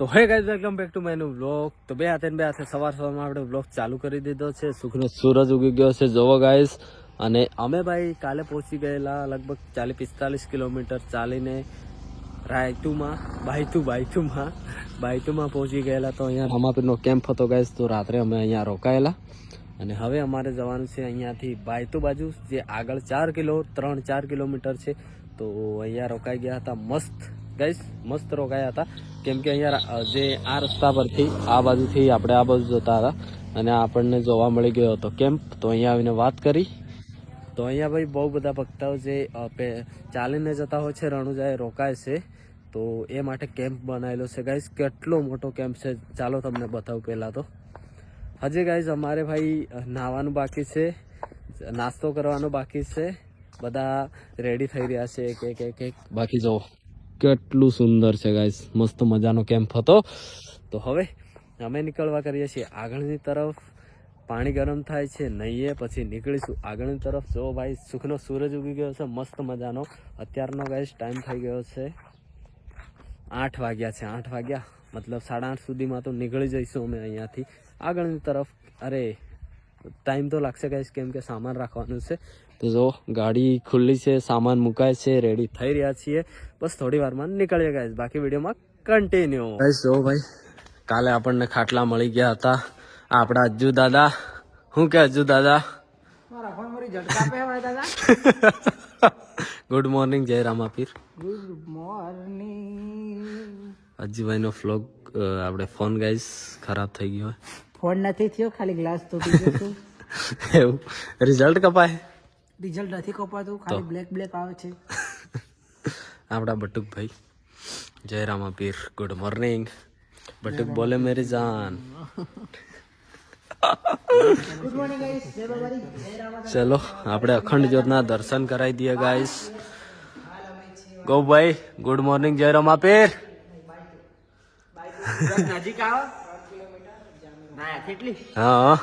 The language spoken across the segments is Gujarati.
તો hey guys welcome back to માયનું blog તો બે હાથે બે હાથે સવાર સવારમાં આપણે બ્લોગ ચાલુ કરી દીધો છે. સુખનો સૂરજ ઉગી ગયો છે. જોવો ગાઈઝ અને અમે ભાઈ કાલે પહોંચી ગયેલા લગભગ ચાલીસ પિસ્તાલીસ કિલોમીટર ચાલીને રાયતુમાં, બાયતુ, બાયતુમાં બાયતુમાં પહોંચી ગયેલા. તો અહીંયા રામાપીરનો કેમ્પ હતો ગાઈઝ તો રાત્રે અમે અહીંયા રોકાયેલા. અને હવે અમારે જવાનું છે અહીંયાથી બાયતુ બાજુ, જે આગળ ચાર કિલો, ત્રણ ચાર કિલોમીટર છે. તો અહીંયા રોકાઈ ગયા હતા મસ્ત. ગાઈસ મસ્ત રોકાયા હતા. કેમ કે અહીંયા જે આ રસ્તા પરથી આ બાજુથી આપણે આ બાજુ જતા હતા અને આપણને જોવા મળી ગયો હતો કેમ્પ. તો અહીંયા આવીને વાત કરી. તો અહીંયા ભાઈ બહુ બધા ભક્તાઓ જે ચાલીને જતા હોય છે, રણુજાએ રોકાય છે. તો એ માટે કેમ્પ બનાવેલો છે. ગાઈસ કેટલો મોટો કેમ્પ છે? ચાલો તમને બતાવું પહેલાં તો. હજી ગાઈઝ અમારે ભાઈ નાહવાનું બાકી છે. નાસ્તો કરવાનો બાકી છે. બધા રેડી થઈ રહ્યા છે. એક એક એક બાકી જો કેટલું સુંદર છે ગાઈસ મસ્ત મજાનો કેમ્પ હતો. તો હવે અમે નીકળવા કરીએ છીએ આગળની તરફ. પાણી ગરમ થાય છે, નહીએ પછી નીકળીશું આગળની તરફ. જો ભાઈ, સુખનો સૂરજ ઉગી ગયો છે, મસ્ત મજાનો. અત્યારનો ગાઈસ ટાઈમ થઈ ગયો છે આઠ વાગ્યા છે, આઠ વાગ્યા. મતલબ સાડા આઠ સુધીમાં તો નીકળી જઈશું અમે અહીંયાથી. આગળની તરફ, અરે ટાઈમ તો લાગશે ગાઈસ કેમ કે સામાન રાખવાનું છે. તો જો ગાડી ખુલ્લી છે સામાન મુકાય છે રેડી થઈ રહ્યા છીએ. બસ થોડી વારમાં નીકળીએ ગાય બાકી વિડીયોમાં કન્ટિન્યુ ગાઈશ જો ભાઈ કાલે આપણને ખાટલા મળી ગયા હતા. આપણા અજ્જુ દાદા. શું કે અજ્જુ દાદા? Good morning Jai Ramapir. Good morning અજ્જુભાઈનો vlog આપણે ફોન ગાઈસ ખરાબ થઈ ગયો ફોન નથી થયો ખાલી ગ્લાસ તૂટી ગયો એવું. રિઝલ્ટ કપાય. રિઝલ્ટ નથી કપાતું ખાલી બ્લેક બ્લેક આવે છે. આપણા બટુકભાઈ. જયરામ અપીર ગુડ મોર્નિંગ બટુક બોલે મેરી જાન. ચલો આપણે અખંડ જ્યોતના દર્શન કરાવી દઈએ ગાઈસ ગોભાઈ ગુડ મોર્નિંગ જય રામાપીર. નજીક આવો. હા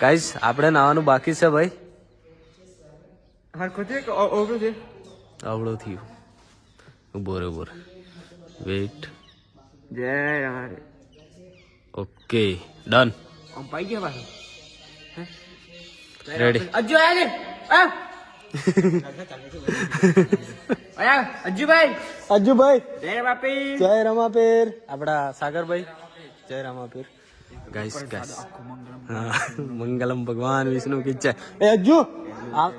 ગાઈસ આપણે નાવાનું બાકી છે ભાઈ. હરખો છે કે ઓગળું છે આવડો થયું ઊભો રે ઊભો રે વેઇટ જય રામા ઓકે ડન આમ પાઈ ગયા પાછો રેડી અજ્જુ આયા ને આ આયા અજ્જુભાઈ અજ્જુભાઈ જય બાપી જય રમાપીર આપડા સાગરભાઈ જય રમાપીર ગાઈસ ગાઈસ હા, મંગલમ ભગવાન વિષ્ણુ કી જય એ અજ્જુ આ-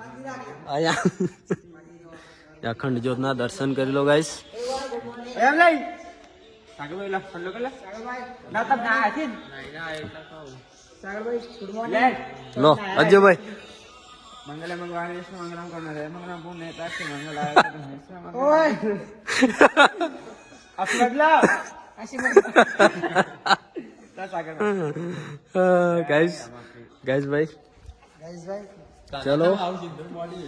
અહીંયા અખંડ જ્યોતના દર્શન કરી લો ગાઈસ એમ લઈ સાગરભાઈ લા ફોન લો ના તબ ના આથી સાગરભાઈ ગુડ મોર્નિંગ લો અજ્જુભાઈ મંગલમ ભગવાન વિષ્ણુ મંગલમ કરનાર હે મંગલમ પુણ્ય તાક્ષી મંગલાય ઓય અસમદલા અસી તા સાગર ગાઈસ ગાઈસ ભાઈ ગાઈસ ભાઈ ચલો.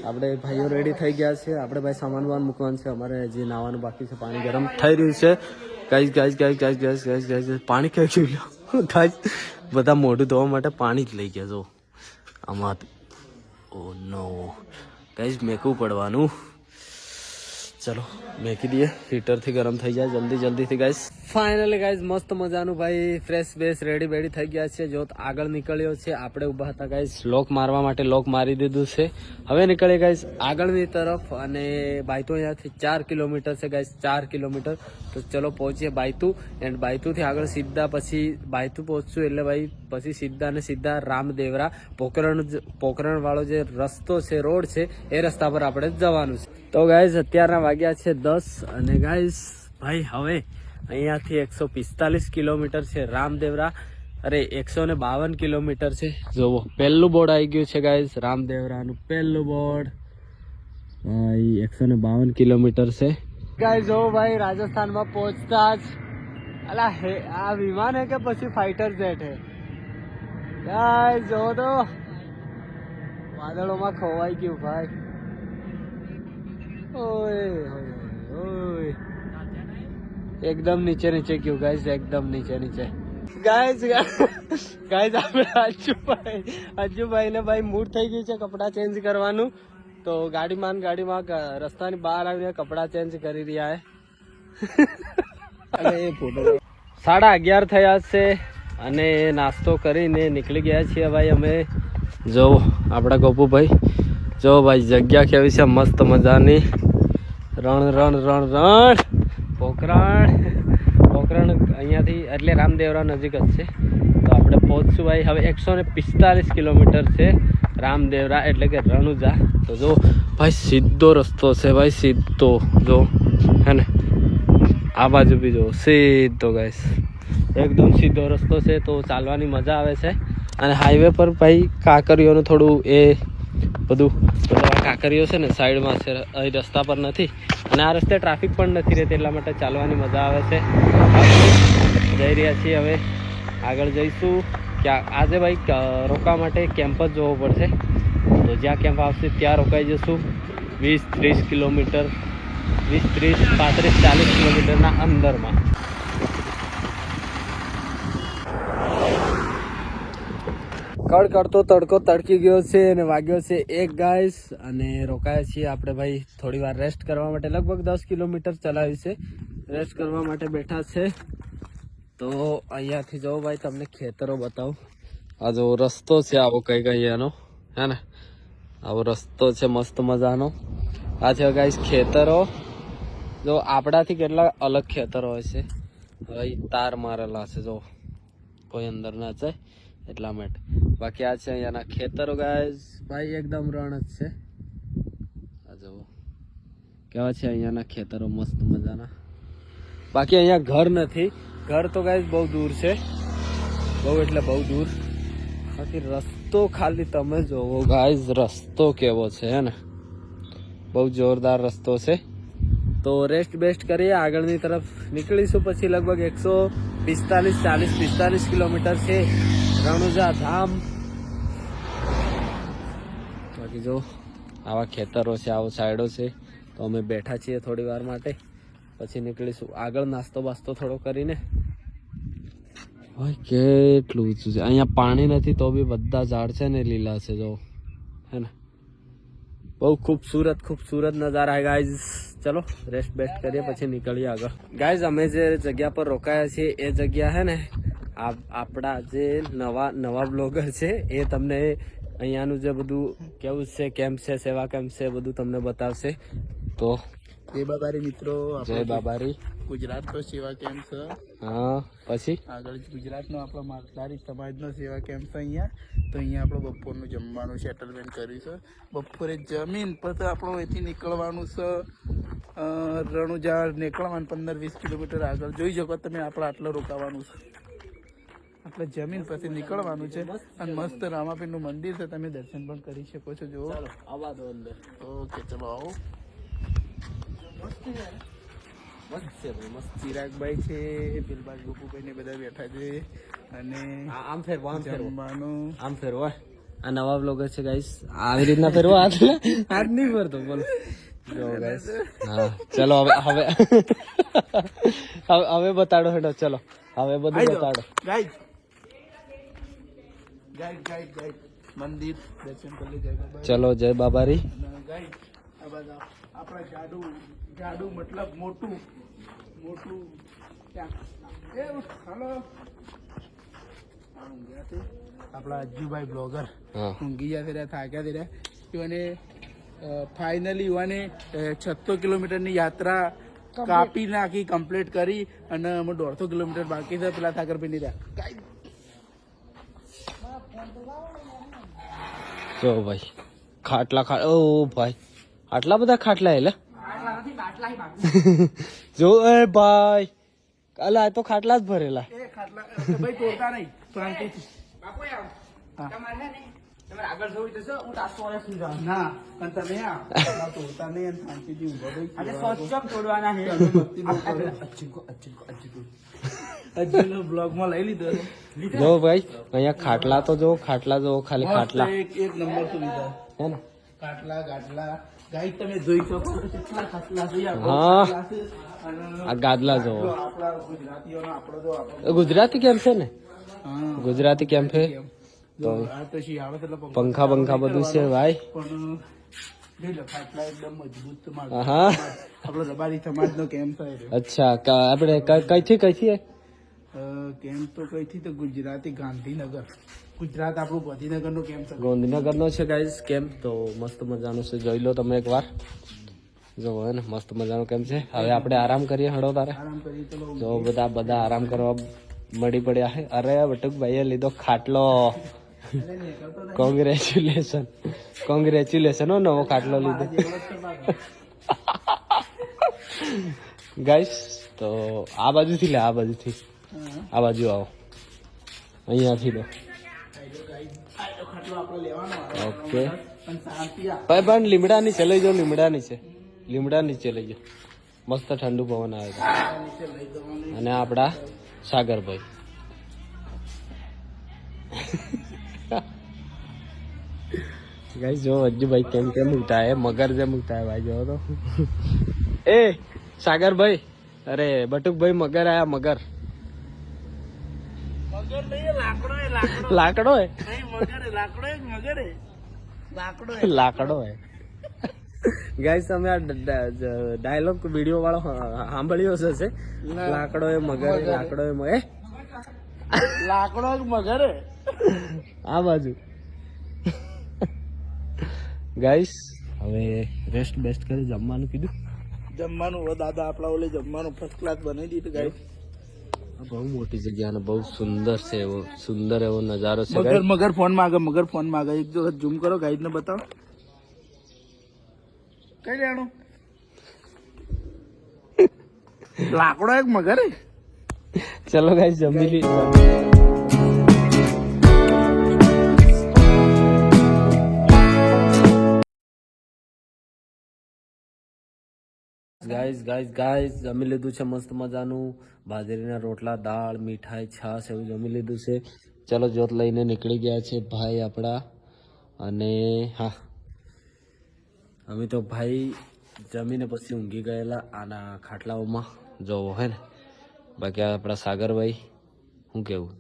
આપણે ભાઈઓ રેડી થઈ ગયા છે. આપણે ભાઈ સામાન વાન મૂકવાનું છે. અમારે જે નાવાનું બાકી છે પાણી ગરમ થઈ રહ્યું છે. Guys guys guys guys guys guys guys પાણી કઈ ગયું? ગાઈસ બધા મોઢું ધોવા માટે પાણી જ લઈ ગયા જો. આમાં ઓ નો ગાઈસ મેકવું પડવાનું. ચલો મેકી દઈએ હીટરથી ગરમ થઈ જાય જલ્દી જલ્દીથી ગાઈસ ફાઇનલી ગાઈસ મસ્ત મજાનું ભાઈ ફ્રેશ બેસ રેડી બેડી થઈ ગયા છે. જોત આગળ નીકળ્યો છે. આપણે ઊભા હતા ગાઈસ લોક મારવા માટે લોક મારી દીધું છે. હવે નીકળીએ ગાઈસ આગળની તરફ. અને બાયતુ અહીંયાથી ચાર કિલોમીટર છે ગાઈસ ચાર કિલોમીટર. તો ચલો પહોંચીએ બાયતુ. એન્ડ બાયતુથી આગળ સીધા પછી, બાયતુ પહોંચશું એટલે ભાઈ, પછી સીધા ને સીધા રામદેવરા પોકરણ પોકરણવાળો પોકરણ જે રસ્તો છે, રોડ છે, એ રસ્તા પર આપણે જવાનું છે. તો ગાઈઝ અત્યારના વાગ્યા છે દસ અને ગાઈઝ ભાઈ, હવે અહીંયાથી એકસો પિસ્તાલીસ કિલોમીટર છે રામદેવરા. અરે, એકસો ને બાવન કિલોમીટર છે. જોવો, પહેલું બોર્ડ આવી ગયું છે ગાઈઝ રામદેવરાનું પહેલું બોર્ડ ભાઈ, એકસો ને બાવન કિલોમીટર છે. ગાઈઝ જોવો ભાઈ, રાજસ્થાનમાં પહોંચતા જ. અલા, હે, આ વિમાન હે કે પછી ફાઇટર જેટ હે? ગાઈઝ જો તો. વાદળોમાં ખોવાઈ ગયું ભાઈ. ઓય ઓય એકદમ નીચે નીચે ગયું ગાઈઝ એકદમ નીચે નીચે. ગાઈઝ ગાઈઝ આપણે અજુભાઈ અજુભાઈ ને ભાઈ મૂડ થઈ ગયું છે કપડાં ચેન્જ કરવાનું. તો ગાડીમાં ને ગાડીમાં રસ્તાની બહાર આવીને કપડાં ચેન્જ કરી રહ્યા ફોટો સાડા અગિયાર થયા છે અને નાસ્તો કરીને નીકળી ગયા છીએ ભાઈ અમે. જો આપણા ગોપુભાઈ જો ભાઈ, જગ્યા કેવી છે? મસ્ત મજાની. રણ રણ રણ રણ. પોકરણ પોકરણ અહીંયાથી એટલે રામદેવરા નજીક જ છે. તો આપણે પહોંચશું ભાઈ. હવે એકસો પિસ્તાલીસ કિલોમીટર છે રામદેવરા, એટલે કે રણુજા. તો જો, ભાઈ, સીધો રસ્તો છે ભાઈ, સીધો. જો, હે ને? આ બાજુ બી જો, સીધો ગાઈસ એકદમ સીધો રસ્તો છે, તો ચાલવાની મજા આવે છે. અને હાઈવે પર ભાઈ કાંકરીઓનું થોડું એ બધું મતલબ કાંકરીઓ છે ને સાઈડમાં છે, અહીં રસ્તા પર નથી. અને આ રસ્તે ટ્રાફિક પણ નથી રહેતી, એટલા માટે ચાલવાની મજા આવે છે. જઈ રહ્યા છીએ હવે. આગળ જઈશું. ક્યાં, આજે ભાઈ રોકવા માટે કેમ્પ જ જોવો પડશે. તો જ્યાં કેમ્પ આવશે ત્યાં રોકાઈ જશું. વીસ, ત્રીસ કિલોમીટર, વીસ, ત્રીસ, પાંત્રીસ, ચાલીસ કિલોમીટરના અંદરમાં. કડકડતો તડકો તડકી ગયો છે અને વાગ્યો છે એક ગાઈસ અને રોકાયા છીએ આપણે ભાઈ થોડી વાર રેસ્ટ કરવા માટે. લગભગ દસ કિલોમીટર ચલાવી છે. રેસ્ટ કરવા માટે બેઠા છે. તો અહીંયાથી જો ભાઈ, તમને ખેતરો બતાવું. આ જો રસ્તો છે આવો કઈ કઈ એનો હે ને? આવો રસ્તો છે મસ્ત મજાનો. આ છે ગાઈસ ખેતરો. જો આપણાથી કેટલા અલગ ખેતરો હોય છે. તાર મારેલા છે, જો. કોઈ અંદર ના જાય. એટલા માટે. બાકી આ છે અહીંયાના ખેતરો ગાય ભાઈ એકદમ રણ જ છે. આ જુઓ. કેવા છે અહીંયાના ખેતરો મસ્ત મજાના. બાકી અહીંયા ઘર નથી. ઘર તો ગાય બહુ દૂર છે. બહુ એટલે બહુ દૂર. બાકી રસ્તો ખાલી તમે જોવો ગાય રસ્તો કેવો છે હે ને? બહુ જોરદાર રસ્તો છે. તો રેસ્ટ બેસ્ટ કરીએ. આગળની તરફ નીકળીશું. પછી લગભગ એકસો પિસ્તાલીસ, ચાલીસ, પિસ્તાલીસ કિલોમીટર છે રણુજા ધામ. બાકી જો, આવા ખેતરો છે, આવો સાઈડો છે, તો અમે બેઠા છીએ થોડી વાર માટે. પછી નીકળીશું. આગળ નાસ્તો બાસ્તો થોડો કરીને. કેટલું ઊંચું છે. અહીંયા પાણી નથી તો બી બધા ઝાડ છે ને લીલા છે, જો. હે ને? બહુ ખૂબસૂરત ખૂબસૂરત નજારા ગાઈઝ ચલો રેસ્ટ બેસ્ટ કરીએ પછી નીકળીએ આગળ. ગાઈઝ અમે જે જગ્યા પર રોકાયા છીએ એ જગ્યા હે ને આપ- આપણા જે નવા નવા બ્લોગર છે એ તમને અહીંયાનું જે બધું કેવું છે કેમ્પ છે સેવા કેમ્પ છે બધું તમને બતાવશે. તો જય બાબારી મિત્રો જય બાબારી. ગુજરાતનો સેવા કેમ્પ છે? હા પછી? આગળ ગુજરાતનો આપણો માલધારી સમાજનો સેવા કેમ્પ છે અહીંયા? તો અહીંયા આપણો બપોરનું જમવાનું સેટલમેન્ટ કર્યું છે. બપોરે જમીન પછી આપણું અહીંથી નીકળવાનું છે અ, રણુજા નીકળવાનું પંદર વીસ કિલોમીટર આગળ. જોઈ શકો તમે આપણે આટલો રોકાવાનું છે. આપણે જમીન પછી નીકળવાનું છે અને મસ્ત રામાપીરનું મંદિર છે તમે દર્શન પણ કરી શકો છો. જો આવા દો અંદર. ઓકે ચલો આવો. મસ્ત છે ભાઈ મસ્ત. ચિરાગભાઈ છે બિલબાજ ગોપુભાઈ ને બધા બેઠા છે. અને આમ ફેરવો આમ ફેરવો. આમ ફેરવો આ નવા બ્લોગર છે ગાઈસ આવી રીતના ફેરવો હાથ હાથ નહીં ફરતો બોલો. જો ગાઈસ હા ચલો હવે હવે હવે હવે બતાડો હેડો ચલો. હવે બધું બતાડો. ગાઈડ. Guide guide guide. મંદિર દર્શન કરી જય બાબા ચલો જય બાબારી. ગાઈડ આ બધા આપણા જાડુ જાડુ મતલબ મોટું મોટું. આપણા અજ્જુભાઈ બ્લોગર. હા. ઊંઘી ગયા છે થાક્યા છે અને ફાઇનલી યુવાને છસો કિલોમીટરની યાત્રા કાપી નાખી કમ્પ્લીટ કરી અને અમે દોઢસો કિલોમીટર બાકી છે પેલા સાગર પીની રહ્યા જો ભાઈ ખાટલા ખાટ ઓ ભાઈ. આટલા બધા ખાટલા એટલે જો એ ભાઈ અલા આ તો ખાટલા જ ભરેલા. ખાટલા ખાટલા. જો ભાઈ અહીંયા ખાટલા તો જો ખાટલા જો ખાલી ખાટલા. એક એક નંબર હે ને? ખાટલા ગાટલા. ગાઈડ તમે જોઈ શકો કેટલા ખાટલા છે આ હા. આ ગાદલા જો ગુજરાતી કેમ છે ને? ગુજરાતી કેમ છે? તો પંખા બંખા બધું છે ભાઈ. અચ્છા ક- કઈથી કઈથી? કેમ્પ તો કઈથી તો ગુજરાતી ગાંધીનગર. ગુજરાત આપણું ગાંધીનગરનો કેમ્પ છે? ગાંધીનગરનો છે ગાઈસ કેમ્પ તો મસ્ત મજાનું છે. જોઈ લો તમે એકવાર. જો હે ને મસ્ત મજાનો કેમ્પ છે? હવે આપણે આરામ કરીએ હળો તારે. જો બધા બધા આરામ કરવા મળી પડ્યા છે. અરે વટુકભાઈએ લીધો ખાટલો. કોંગ્રેચ્યુલેશન કોંગ્રેચ્યુલેશન હો નવો ખાટલો લીધો. ગાઈસ તો આ બાજુથી લે આ બાજુથી. આ બાજુ આવો. અહીંયાથી લો. ઓકે. ભાઈ, પણ લીમડાની છે, લઈ જાઓ, લીમડાની છે. લીમડાની છે, લઈ જાઓ. મસ્ત ઠંડુ પવન આવે છે. અને આપણા સાગરભાઈ. ગાઈસ, જો, અજ્જુભાઈ કેમ કેમ ઉઠતા હે? મગર જેમ ઉઠતા ભાઈ જો તો. એ, સાગરભાઈ. અરે, બટુકભાઈ મગર આયા, મગર મગર નહીં લાકડો એ લાકડો લાકડો હે નહીં મગર એ લાકડો એ મગર એ લાકડો એ લાકડો લાકડો ગાઈસ તમે આ ડાયલોગ વીડિયો વાળો સાંભળ્યો હશે. લાકડો એ મગર લાકડો એ મગર લાકડો મગર આ બાજુ. ગાઈસ હવે રેસ્ટ બેસ્ટ કરી જમવાનું કીધું. જમવાનું દાદા આપણા ઓલે જમવાનું ફર્સ્ટ ક્લાસ બનાવી દીધું ગાઈડ આ બહુ મોટી જગ્યા અને બહુ સુંદર છે એવો સુંદર એવો નજારો છે મગર. મગર ફોન માંગે મગર ફોન માંગે એક વખત ઝૂમ કરો ગાઈડ ને બતાવો કઈ લેવાનું લાકડો એક મગર ચલો ગાઈ જમી લી ગાઈસ ગાઈઝ ગાઈઝ જમી લીધું છે મસ્ત મજાનું. બાજરીના રોટલા દાળ મીઠાઈ છાશ એવું જમી લીધું છે. ચલો જોત લઈને નીકળી ગયા છે ભાઈ આપણા. અને હા અમે તો ભાઈ જમીને પછી ઊંઘી ગયેલા આના ખાટલાઓમાં. જોવો હે ને? બાકી આ આપણા સાગરભાઈ શું કેવું?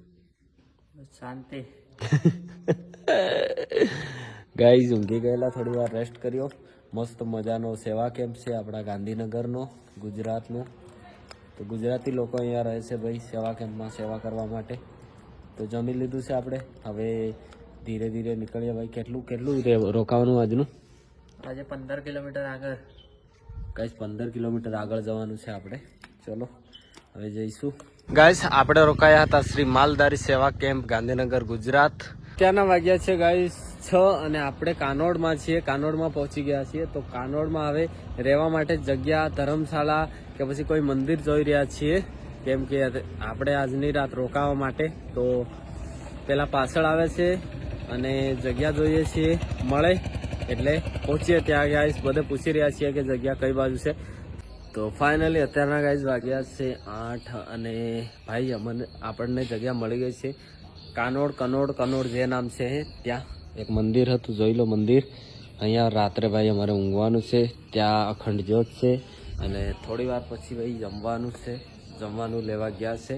શાંતિ. ગાઈઝ ઊંઘી ગયેલા થોડી વાર રેસ્ટ કર્યો. મસ્ત મજાનો સેવા કેમ્પ છે આપણા ગાંધીનગરનો ગુજરાતનો? તો ગુજરાતી લોકો અહીંયા રહે છે ભાઈ સેવા કેમ્પમાં સેવા કરવા માટે. તો જમી લીધું છે આપણે? હવે ધીરે ધીરે નીકળીએ ભાઈ. કેટલું કેટલું રોકાવાનું આજનું? આજે પંદર કિલોમીટર આગળ. ગાઈસ પંદર કિલોમીટર આગળ જવાનું છે આપણે. ચલો હવે જઈશું. ગાઈસ આપણે રોકાયા હતા શ્રી માલધારી સેવા કેમ્પ ગાંધીનગર ગુજરાત. ત્યાંના વાગ્યા છે ગાઈસ છ અને આપણે કાનોડમાં છીએ. કાનોડમાં પહોંચી ગયા છીએ. તો કાનોડમાં હવે રહેવા માટે જગ્યા, ધર્મશાળા કે પછી કોઈ મંદિર જોઈ રહ્યા છીએ. કેમ કે આપણે આજની રાત રોકાવા માટે. તો પેલા પાછળ આવે છે અને જગ્યા જોઈએ છીએ. મળે એટલે પહોંચીએ ત્યાં ગાઈસ. બધે પૂછી રહ્યા છીએ કે જગ્યા કઈ બાજુ છે. તો ફાઇનલી અત્યારના ગાઈસ વાગ્યા છે આઠ અને ભાઈ, અમને આપણને જગ્યા મળી ગઈ છે. કાનોડ કનોડ કનોડ જે નામ છે ત્યાં એક મંદિર હતું જોઈ લો મંદિર. અહીંયા રાત્રે ભાઈ અમારે ઊંઘવાનું છે ત્યાં અખંડ જ્યોત છે અને થોડી વાર પછી ભાઈ જમવાનું છે. જમવાનું લેવા ગયા છે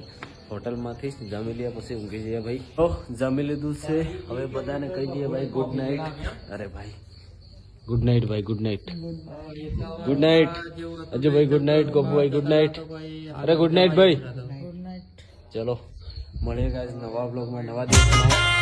હોટલમાંથી. જમી લઈએ પછી ઊંઘી જઈએ ભાઈ. તો જમી લીધું છે. હવે બધાને કહી દઈએ ભાઈ ગુડ નાઇટ અરે ભાઈ. ગુડ નાઇટ ભાઈ ગુડ નાઇટ ગુડ નાઇટ અજયભાઈ ગુડ નાઇટ ગોપુભાઈ ગુડ નાઇટ અરે ગુડ નાઇટ ભાઈ. ચલો. મળીએ ગાઈસ નવા બ્લોગમાં નવા દિવસમાં.